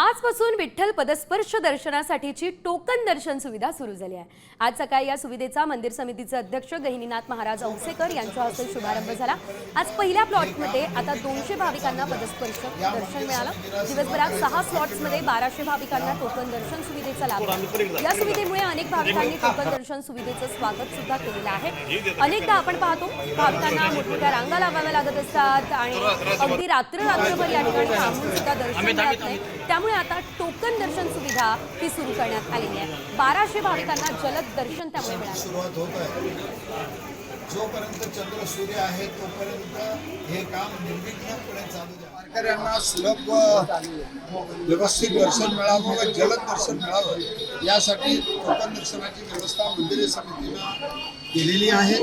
आजपासून विठ्ठल पदस्पर्श दर्शनासाठीची टोकन दर्शन सुविधा सुरू झाली आहे. आज सकाळी या सुविधेचा मंदिर समितीचे अध्यक्ष गहिनीनाथ महाराज औसेकर यांच्या हस्ते शुभारंभ झाला. आज पहिल्या प्लॉटमध्ये आता दोनशे भाविकांना पदस्पर्श दर्शन मिळालं. दिवसभरात सहा स्लॉट्समध्ये बाराशे भाविकांना टोकन दर्शन सुविधेचा लाभ या सुविधेमुळे अनेक भाविकांनी टोकन दर्शन सुविधेचं स्वागत सुद्धा केलेलं आहे. अनेकदा आपण पाहतो भाविकांना मोठमोठ्या रांगा लावाव्या लागत असतात आणि अगदी रात्र रात्रभर या ठिकाणी थांबून सुद्धा दर्शन मिळत नाही. त्यामुळे आता टोकन दर्शन सुविधा ही सुरू करण्यात आलेली आहे. बाराशे भाविकांना जलद दर्शन त्यामुळे मिळालं. सुरुवात होत आहे. जोपर्यंत चंद्र सूर्य आहे तोपर्यंत हे काम निर्विघ्नपणे चालू द्या. वारकऱ्यांना सुलभ व्यवस्थित दर्शन मिळावं व जलद दर्शन मिळावं यासाठी टोकन दर्शनाची व्यवस्था मंदिर समितीनं केलेली आहे.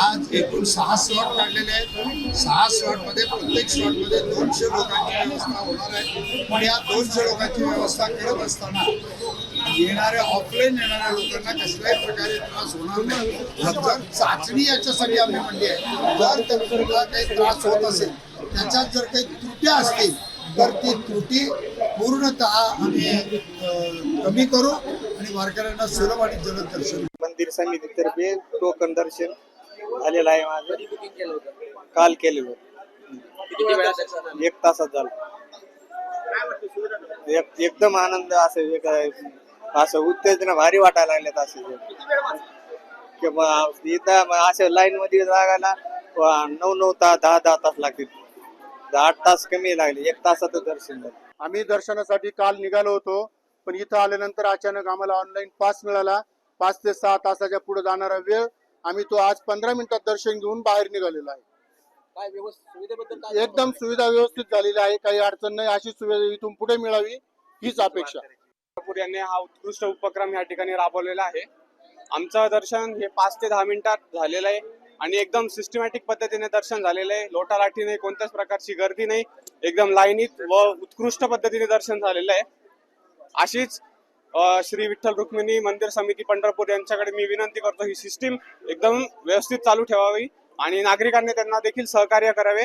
आज एकूण सहा स्लॉट काढलेले आहेत. सहा स्लॉटमध्ये प्रत्येक स्लॉटमध्ये दोनशे लोकांची व्यवस्था होणार आहे. पण या दोनशे लोकांची व्यवस्था करत असताना येणाऱ्या ऑफलाईन येणाऱ्या लोकांना कसल्याही प्रकारे त्रास होणार नाही. जर चाचणी याच्यासाठी आम्ही म्हणली आहे जर त्यांना काही त्रास होत असेल त्याच्यात जर काही त्रुट्या असतील तर ती त्रुटी पूर्णतः आम्ही कमी करू आणि वारकऱ्यांना सुलभ आणि जलद दर्शन मंदिर समितीतर्फे टोकन दर्शन झालेलं आहे माझं. काल केलेलं. एक तासात झालं. एक- एकदम आनंद असं एक- असं उत्तेजना भारी वाटायला लागल्यात असं इथं मग अशा लाईन मध्ये लागायला नऊ नऊ तास दहा दहा तास लागतील. आठ तास कमी लागले. एक तासात दर्शन झालं. आम्ही दर्शनासाठी काल निघालो होतो पण इथं आल्यानंतर अचानक आम्हाला ऑनलाईन पास मिळाला. पाच ते सहा तासाच्या पुढे जाणारा वेळ आम्ही तो आज पंधरा मिनिटात दर्शन घेऊन बाहेर निघालेलो आहे. काय व्यवस्थित सुविधेबद्दल काय एकदम सुविधा व्यवस्थित झालेली आहे. काही अडचण नाही. अशी सुविधा इथून पुढे मिळावी हीच अपेक्षा. ठाकूर यांनी हा उत्कृष्ट उपक्रम या ठिकाणी राबवलेला आहे. आमचं दर्शन हे पाच ते दहा मिनिटात झालेलं आहे आणि एकदम सिस्टमॅटिक पद्धतीने दर्शन झालेलं आहे. लोटा लाठी नाही कोणत्याच प्रकारची गर्दी नाही. एकदम लाईनीत व उत्कृष्ट पद्धतीने दर्शन झालेलं आहे. अशीच श्री विठ्ठल रुक्मिणी मंदिर समिती पंढरपूर यांच्याकडे मी विनंती करतो ही सिस्टीम एकदम व्यवस्थित चालू ठेवावी. आणि नागरिकांनी त्यांना देखील सहकार्य करावे.